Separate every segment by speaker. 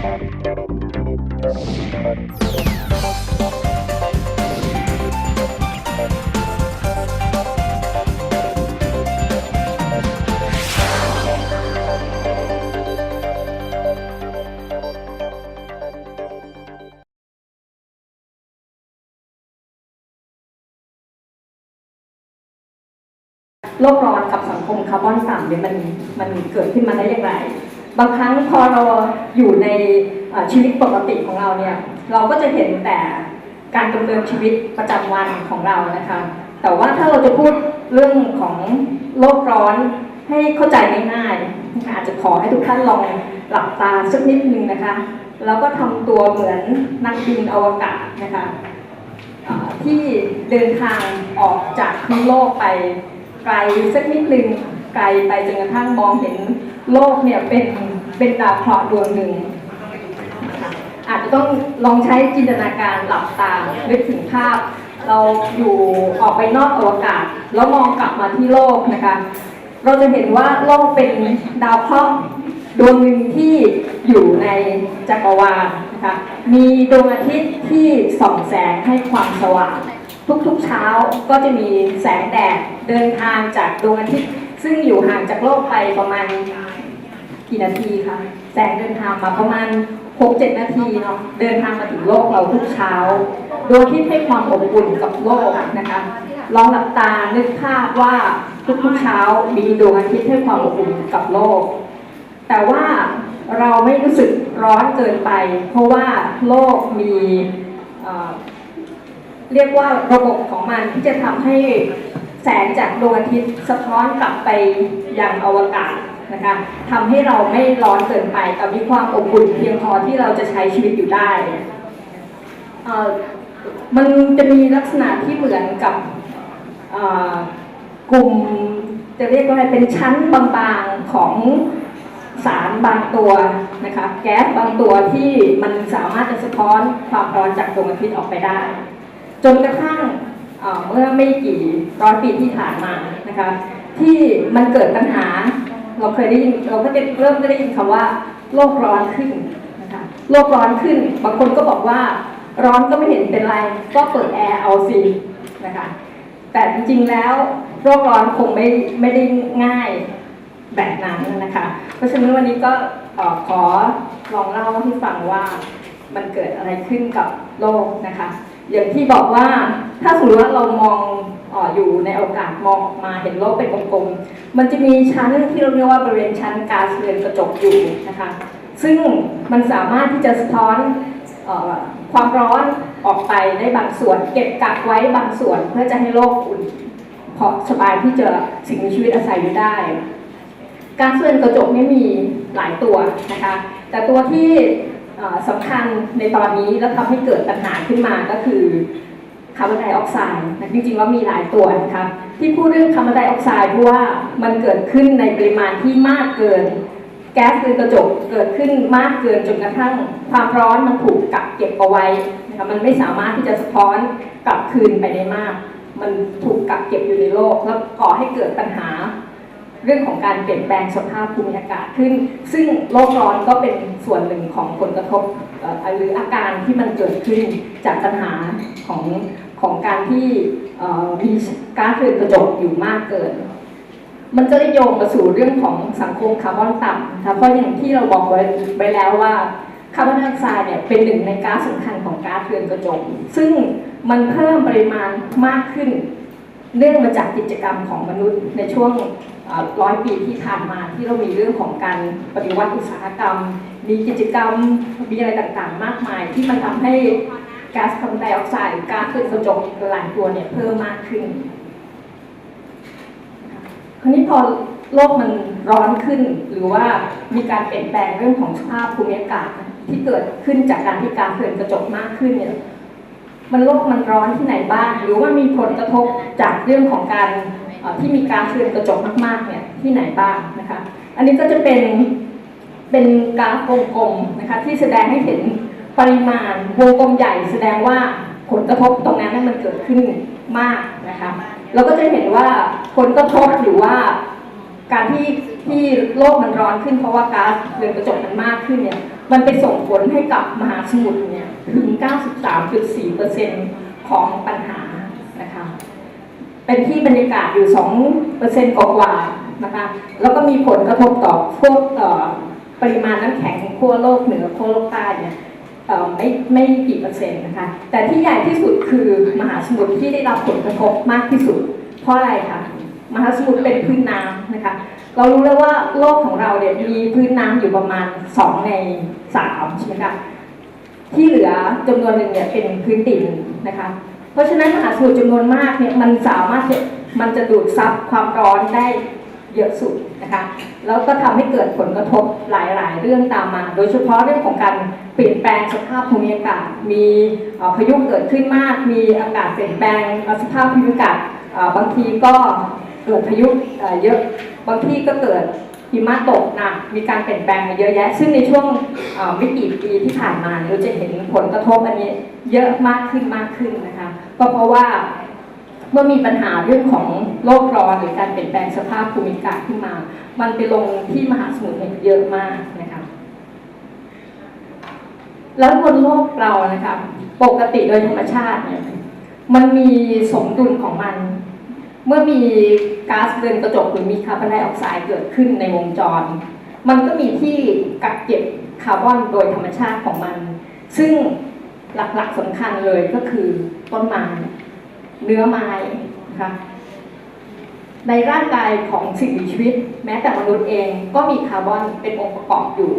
Speaker 1: โลกร้อนกับสังคมคาร์บอนต่ำเนี่ยมันมันเกิดขึ้นมาได้อย่างไร บางครั้งพอเราอยู่ในชีวิตปกติของเราเนี่ยเราก็จะเห็นแต่การดำเนินชีวิตประจำวันของเรานะคะ แต่ว่าถ้าเราจะพูดเรื่องของโลกร้อนให้เข้าใจง่ายๆอาจจะขอให้ทุกท่านลองหลับตาสักนิดนึงนะคะ แล้วก็ทำตัวเหมือนนักบินอวกาศนะคะที่เดินทางออกจากพื้นโลกไปไกลสักนิดนึงไกลไปจนกระทั่งมองเห็น โลกเนี่ยเป็นเป็นดาวเคราะห์ดวงหนึ่ง อาจจะต้องลองใช้จินตนาการหลับตานึกถึงภาพ เราอยู่ออกไปนอกอวกาศ แล้วมองกลับมาที่โลกนะคะ เราจะเห็นว่าโลกเป็นดาวเคราะห์ดวงหนึ่งที่อยู่ในจักรวาลนะคะมีดวงอาทิตย์ที่ส่องแสงให้ความสว่างทุกๆเช้าก็จะมีแสงแดดเดินทางจากดวงอาทิตย์ ซึ่งอยู่ห่างจากโลกไปประมาณ กี่นาทีคะแสงเดินทางมาประมาณ 6-7 นาทีเนาะเดินทางมาถึงโลกเราทุกเช้าดวงอาทิตย์ให้ความอบอุ่นกับโลกนะคะ ลองหลับตานึกภาพว่าทุกๆเช้ามีดวงอาทิตย์ให้ความอบอุ่นกับโลก แต่ว่าเราไม่รู้สึกร้อนเกินไป เพราะว่าโลกมีเรียกว่าระบบของมันที่จะทำให้แสงจากดวงอาทิตย์สะท้อนกลับไปยังอวกาศ นะคะทำให้เราไม่ร้อนเกินไปแต่มีความอบอุ่นเพียงพอที่เราจะใช้ชีวิตอยู่ได้เออมันจะมีลักษณะที่เหมือนกับเออกลุ่มจะเรียกว่าอะไรเป็นชั้นบางๆของสารบางตัวนะคะแก๊สบางตัวที่มันสามารถจะสะท้อนความร้อนจากดวงอาทิตย์ออกไปได้ จนกระทั่งเเมื่อไม่กี่ร้อยปีที่ผ่านมานะคะที่มันเกิดปัญหา เราเคยได้ยินเราก็จะเริ่มได้ยินคำว่า โลกร้อนขึ้นนะคะโลกร้อนขึ้น บางคนก็บอกว่าร้อนก็ไม่เห็นเป็นไร ก็เปิดแอร์เอาสินะคะแต่จริงๆแล้วโรคร้อนคงไม่ไม่ได้ง่ายแบบนั้นนะคะ เพราะฉะนั้นวันนี้ก็อขอลองเล่าให้ฟังว่ามันเกิดอะไรขึ้นกับโลกนะคะ อย่างที่บอกว่าถ้าสมมติว่าเรามอง อยู่ในโอกาสมองออกมาเห็นโลกเป็นกลมๆมันจะมีชั้นที่เราเรียกว่าบริเวณชั้นก๊าซเรือนกระจกอยู่นะคะ ซึ่งมันสามารถที่จะสะท้อนอความร้อนออกไปได้บางส่วน เก็บกักไว้บางส่วนเพื่อจะให้โลกอุ่นพอสบายที่จะสิ่งมีชีวิตอาศัยอยู่ได้ก๊าซเรือนกระจกไม่มีหลายตัวนะคะ แต่ตัวที่สำคัญในตอนนี้แล้วทำให้เกิดปัญหาขึ้นมาก็คือาร์บอนไดออกไซด์จริงๆว่ามีหลายตัวนะคะที่พูดเรื่องคาร์บอนไดออกไซด์เพราะว่ามันเกิดขึ้นในปริมาณที่มากเกิน แก๊สเรือนกระจกเกิดขึ้นมากเกินจนกระทั่ง ความร้อนมันถูกกักเก็บเอาไว้นะคะมันไม่สามารถที่จะสะท้อนกลับคืนไปได้มาก มันถูกกักเก็บอยู่ในโลก แล้วก่อให้เกิดปัญหาเรื่องของการเปลี่ยนแปลงสภาพภูมิอากาศขึ้น ซึ่งโลกร้อนก็เป็นส่วนหนึ่งของผลกระทบหรืออาการที่มันเกิดขึ้นจากปัญหาของ ของการที่มีก๊าซเรือนกระจกอยู่มากเกิน มันก็ได้โยงมาสู่เรื่องของสังคมคาร์บอนต่ำนะคะเพราะอย่างที่เราบอกไว้ไว้แล้วว่าคาร์บอนไดออกไซด์เนี่ยเป็นหนึ่งในก๊าซสำคัญของก๊าซเรือนกระจก ซึ่งมันเพิ่มปริมาณมากขึ้น เนื่องมาจากกิจกรรมของมนุษย์ในช่วงร้อยปีที่ผ่านมาที่เรามีเรื่องของการปฏิวัติอุตสาหกรรม มีกิจกรรมมีอะไรต่างๆ มากมาย ที่มันทำให้ ก๊าซคาร์บอนไดออกไซด์ก๊าซเรือนกระจกหลายตัวเนี่ยเพิ่มมากขึ้นคราวนี้พอโลกมันร้อนขึ้น หรือว่ามีการเปลี่ยนแปลงเรื่องของสภาพภูมิอากาศที่เกิดขึ้นจากการที่การเรือนกระจกมากขึ้นเนี่ยมันโลกมันร้อนที่ไหนบ้าง หรือว่ามีผลกระทบจากเรื่องของการที่มีการเรือนกระจกมากๆเนี่ยที่ไหนบ้างนะคะ อันนี้ก็จะเป็นเป็นกราฟวงกลมนะคะที่แสดงให้เห็น ปริมาณวงกลมใหญ่แสดงว่าผลกระทบตรงนั้นเนี่ยมันเกิดขึ้นมากนะคะเราก็จะเห็นว่าผลกระทบหรือว่าการที่ที่โลกมันร้อนขึ้นเพราะว่าก๊าซเรือนกระจกมันมากขึ้นเนี่ยมันไปส่งผลให้กับมหาสมุทรเนี่ยถึง 93.4%ของปัญหานะคะเป็นที่บรรยากาศอยู่ 2%กว่าๆนะคะแล้วก็มีผลกระทบต่อพวกเอ่อปริมาณน้ำแข็งขั้วโลกเหนือขั้วโลกใต้เนี่ยเอ่อ ไม่ไม่กี่เปอร์เซ็นต์นะคะ แต่ที่ใหญ่ที่สุดคือมหาสมุทรที่ได้รับผลกระทบมากที่สุด เพราะอะไรคะมหาสมุทรเป็นพื้นน้ำนะคะ เรารู้แล้วว่าโลกของเราเนี่ยมีพื้นน้ำอยู่ประมาณ 2 ใน3ใช่ไหมคะที่เหลือจำนวนหนึ่งเนี่ยเป็นพื้นดินนะคะ เพราะฉะนั้นมหาสมุทรจำนวนมากเนี่ยมันสามารถมันจะดูดซับความร้อนได้ เยอะสุดนะคะแล้วก็ทำให้เกิดผลกระทบหลายๆ เรื่องตามมา โดยเฉพาะเรื่องของการเปลี่ยนแปลงสภาพภูมิอากาศ มีพายุเกิดขึ้นมาก มีอากาศเปลี่ยนแปลงสภาพภูมิอากาศบางทีก็เกิดพายุเยอะบางที่ก็เกิดหิมะตกหนักมีการเปลี่ยนแปลงมาเยอะแยะ ซึ่งในช่วงไม่กี่ปีที่ผ่านมาเราจะเห็นผลกระทบอันนี้เยอะมากขึ้นมากขึ้นนะคะก็เพราะว่า เมื่อมีปัญหาเรื่องของโลกร้อนหรือการเปลี่ยนแปลงสภาพภูมิอากาศขึ้นมา มันไปลงที่มหาสมุทรเนี่ยเยอะมากนะคะแล้วบนโลกเรานะคะปกติโดยธรรมชาติเนี่ยมันมีสมดุลของมัน เมื่อมีก๊าซเรือนกระจกหรือมีคาร์บอนไดออกไซด์เกิดขึ้นในวงจร มันก็มีที่กักเก็บคาร์บอนโดยธรรมชาติของมัน ซึ่งหลักๆสำคัญเลยก็คือต้นไม้ เนื้อไม้นะคะในร่างกายของสิ่งมีชีวิต แม้แต่มนุษย์เองก็มีคาร์บอนเป็นองค์ประกอบอยู่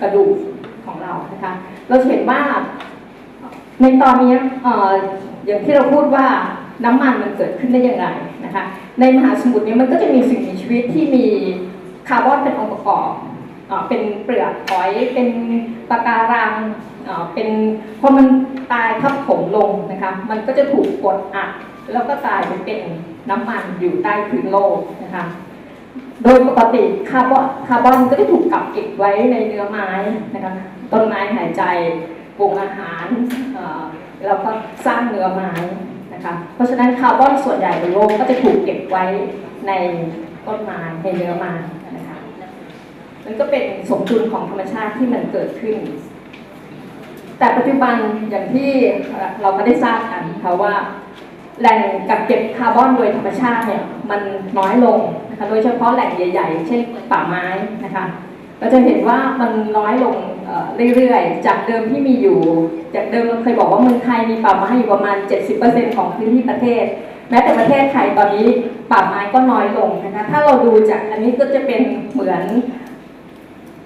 Speaker 1: กระดูกของเรานะคะเราเห็นว่าในตอนนี้เอออย่างที่เราพูดว่าน้ำมันมันเกิดขึ้นได้อย่างไรนะคะในมหาสมุทรเนี่ยมันก็จะมีสิ่งมีชีวิตที่มีคาร์บอนเป็นองค์ประกอบเออเป็นเปลือกหอยเป็นปะการัง เป็นพอมันตายทับถมลงนะคะ มันก็จะถูกกดอัดแล้วก็กลายไปเป็นน้ำมันอยู่ใต้พื้นโลกนะคะ โดยปกติคาร์บอนคาร์บอนก็จะถูกกักเก็บไว้ในเนื้อไม้นะคะต้นไม้หายใจปรุงอาหารแล้วก็สร้างเนื้อไม้นะคะเพราะฉะนั้นคาร์บอนส่วนใหญ่ในโลกก็จะถูกเก็บไว้ในต้นไม้ในเนื้อไม้นะคะมันก็เป็นสมดุลของธรรมชาติที่มันเกิดขึ้น แต่ปัจจุบันอย่างที่เราก็ได้ทราบกันค่ะว่าแหล่งกักเก็บคาร์บอนโดยธรรมชาติเนี่ยมันน้อยลงนะคะโดยเฉพาะแหล่งใหญ่ ๆ เช่นป่าไม้นะคะเราจะเห็นว่ามันน้อยลงเอ่อเรื่อยๆ จากเดิมที่มีอยู่ จากเดิมเราเคยบอกว่าเมืองไทยมีป่าไม้อยู่ประมาณ 70%ของพื้นที่ประเทศ แม้แต่ประเทศไทยตอนนี้ป่าไม้ก็น้อยลงนะคะถ้าเราดูจากอันนี้ก็จะเป็นเหมือน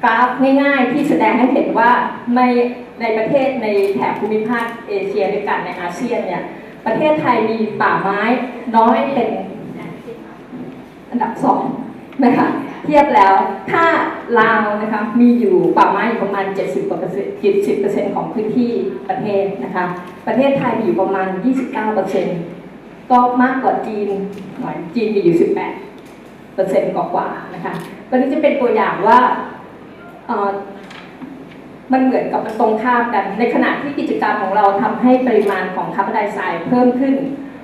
Speaker 1: กราฟง่ายๆ ที่แสดงให้เห็นว่าใน ในประเทศในแถบภูมิภาคเอเชียด้วยกันในอาเซียนเนี่ยประเทศไทยมีป่าไม้น้อยเป็นอันดับสองนะคะเทียบแล้วถ้าลาวนะคะมีอยู่ป่าไม้อยู่ประมาณ 70กว่าเปอร์เซ็นต์70เปอร์เซ็นต์ของพื้นที่ประเทศนะคะประเทศไทยมีอยู่ประมาณ 29เปอร์เซ็นต์ก็มากกว่าจีนหน่อยจีนมีอยู่ 18เปอร์เซ็นต์กว่าๆนะคะก็นี่จะเป็นตัวอย่างว่า มันเหมือนกับมันตรงข้ามกัน ในขณะที่กิจกรรมของเราทำให้ปริมาณของคาร์บอนไดออกไซด์เพิ่มขึ้น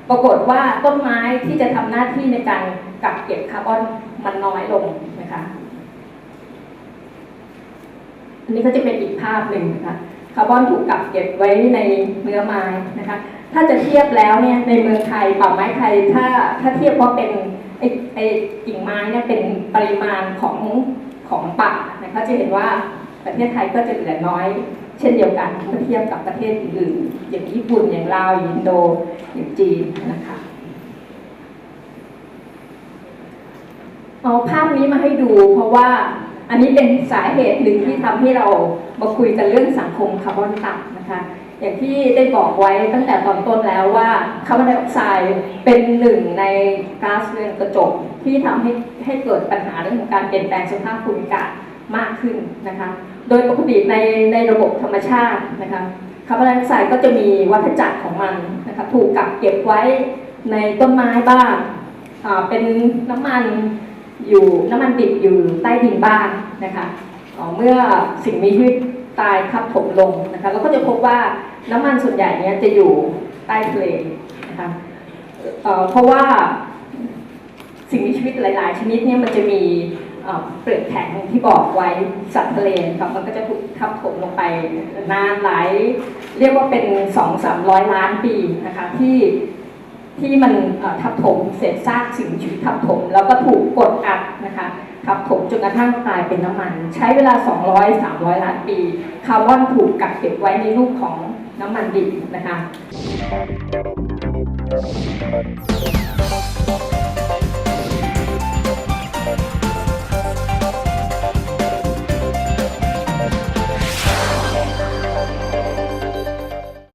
Speaker 1: ปรากฏว่าต้นไม้ที่จะทำหน้าที่ในการกักเก็บคาร์บอนมันน้อยลงนะคะอันนี้ก็จะเป็นอีกภาพหนึ่งนะคะคาร์บอนถูกกักเก็บไว้ในเนื้อไม้นะคะ ถ้าจะเทียบแล้วเนี่ยในเมืองไทยป่าไม้ไทยถ้าถ้าเทียบว่าเป็นไอไอ้กิ่งไม้เนี่ยเป็นปริมาณของของป่านะคะจะเห็นว่า ประเทศไทยก็จะเหลือน้อย เช่นเดียวกันเมื่อเทียบกับประเทศอื่นๆอย่างญี่ปุ่นอย่างลาวอย่างอินโดอย่างจีนนะคะเอาภาพนี้มาให้ดูเพราะว่าอันนี้เป็นสาเหตุหนึ่งที่ทำให้เรามาคุยกันเรื่องสังคมคาร์บอนต่ำนะคะ อย่างที่ได้บอกไว้ตั้งแต่ตอนต้นแล้วว่าคาร์บอนไดออกไซด์เป็นหนึ่งในก๊าซเรือนกระจกที่ทำให้ให้เกิดปัญหาเรื่องของการเปลี่ยนแปลงสภาพภูมิอากาศมากขึ้นนะคะ โดยปกติในในระบบธรรมชาตินะคะคาร์บอนไดออกไซด์ก็จะมีวัฏจักรของมันนะคะถูกกักเก็บไว้ในต้นไม้บ้างเป็นน้ำมันอยู่น้ำมันดิบอยู่ใต้ดินบ้านนะคะเมื่อสิ่งมีชีวิตตายทับถมลงนะคะเราก็จะพบว่าน้ำมันส่วนใหญ่เนี้ยจะอยู่ใต้ทะเลนะคะเอ่อเพราะว่าสิ่งมีชีวิตหลาย ๆ ชนิดเนี่ยมันจะมี เปลือกแข็งที่บอกไว้สัตว์ทะเลครับมันก็จะถูกทับถมลงไปนานหลายเรียกว่าเป็นสองสามร้อยล้านปีนะคะที่ที่มันทับถมเศษซากสิ่งมีชีวิตทับถม แล้วก็ถูกกดอัดนะคะทับถมจนกระทั่งกลายเป็นน้ำมัน ใช้เวลา 200-300 ล้านปี คาร์บอนถูกกักเก็บไว้ในรูปของน้ำมันดิบนะคะ